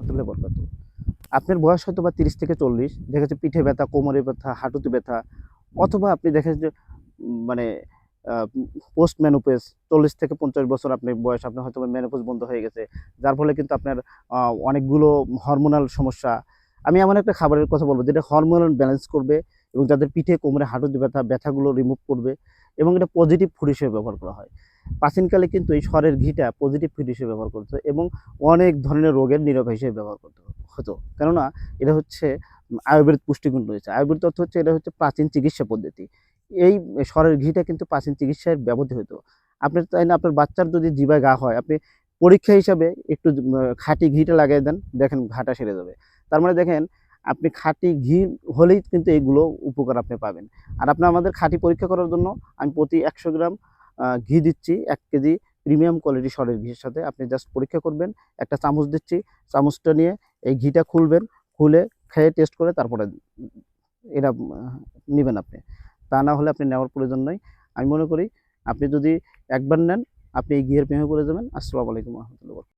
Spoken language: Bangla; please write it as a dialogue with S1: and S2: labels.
S1: রহমতুল্লাহ বরকাত। আপনার বয়স হয়তো বা তিরিশ থেকে চল্লিশ দেখা যাচ্ছে পিঠে ব্যথা কোমরে ব্যথা হাঁটুতে ব্যথা অথবা আপনি দেখেন যে উম, মানে পোস্ট ম্যানোপেজ চল্লিশ থেকে পঞ্চাশ বছর আপনার বয়স আপনার হয়তো ম্যানোপেজ বন্ধ হয়ে গেছে। যার ফলে কিন্তু আপনার অনেকগুলো হরমোনাল সমস্যা। আমি এমন একটা খাবারের কথা বলব যেটা হরমোনাল ব্যালেন্স করবে এবং যাদের পিঠে কোমরে হাঁটুতে ব্যথা ব্যথাগুলো রিমুভ করবে এবং এটা পজিটিভ ফুড হিসেবে ব্যবহার করা হয়। প্রাচীনকালে কিন্তু এই স্বরের ঘিটা পজিটিভ ফুড হিসেবে ব্যবহার করতো এবং অনেক ধরনের রোগের নিরাময় হিসেবে ব্যবহার করতে, হতো। কেননা এটা হচ্ছে আয়ুর্বেদ পুষ্টিগুণ রয়েছে। আয়ুর্বেদ অর্থ হচ্ছে এটা হচ্ছে প্রাচীন চিকিৎসা পদ্ধতি। এই স্বরের ঘিটা কিন্তু প্রাচীন চিকিৎসায় ব্যবহৃত হতো। আপনার তাই না আপনার বাচ্চার যদি জিবায় গা হয়, আপনি পরীক্ষা হিসাবে একটু খাঁটি ঘিটা লাগিয়ে দেন, দেখেন ঘাটা সেরে যাবে। তার মানে দেখেন, আপনি খাঁটি ঘি হলেই কিন্তু এইগুলো উপকার আপনি পাবেন। আর আপনি আমাদের খাঁটি পরীক্ষা করার জন্য আমি প্রতি একশো গ্রাম ঘি দিচ্ছি, এক কেজি প্রিমিয়াম কোয়ালিটি সরের ঘির সাথে। আপনি জাস্ট পরীক্ষা করবেন, একটা চামচ দিচ্ছি, চামচটা নিয়ে এই ঘিটা খুলবেন, খুলে খেয়ে টেস্ট করে তারপরে এটা নেবেন আপনি। তা না হলে আপনি নেওয়ার প্রয়োজন নয় আমি মনে করি, আপনি যদি একবার নেন, আপনি এই ঘিয়ের প্রেমে পড়ে যাবেন। আসসালামু আলাইকুম রহমতুল্লাহ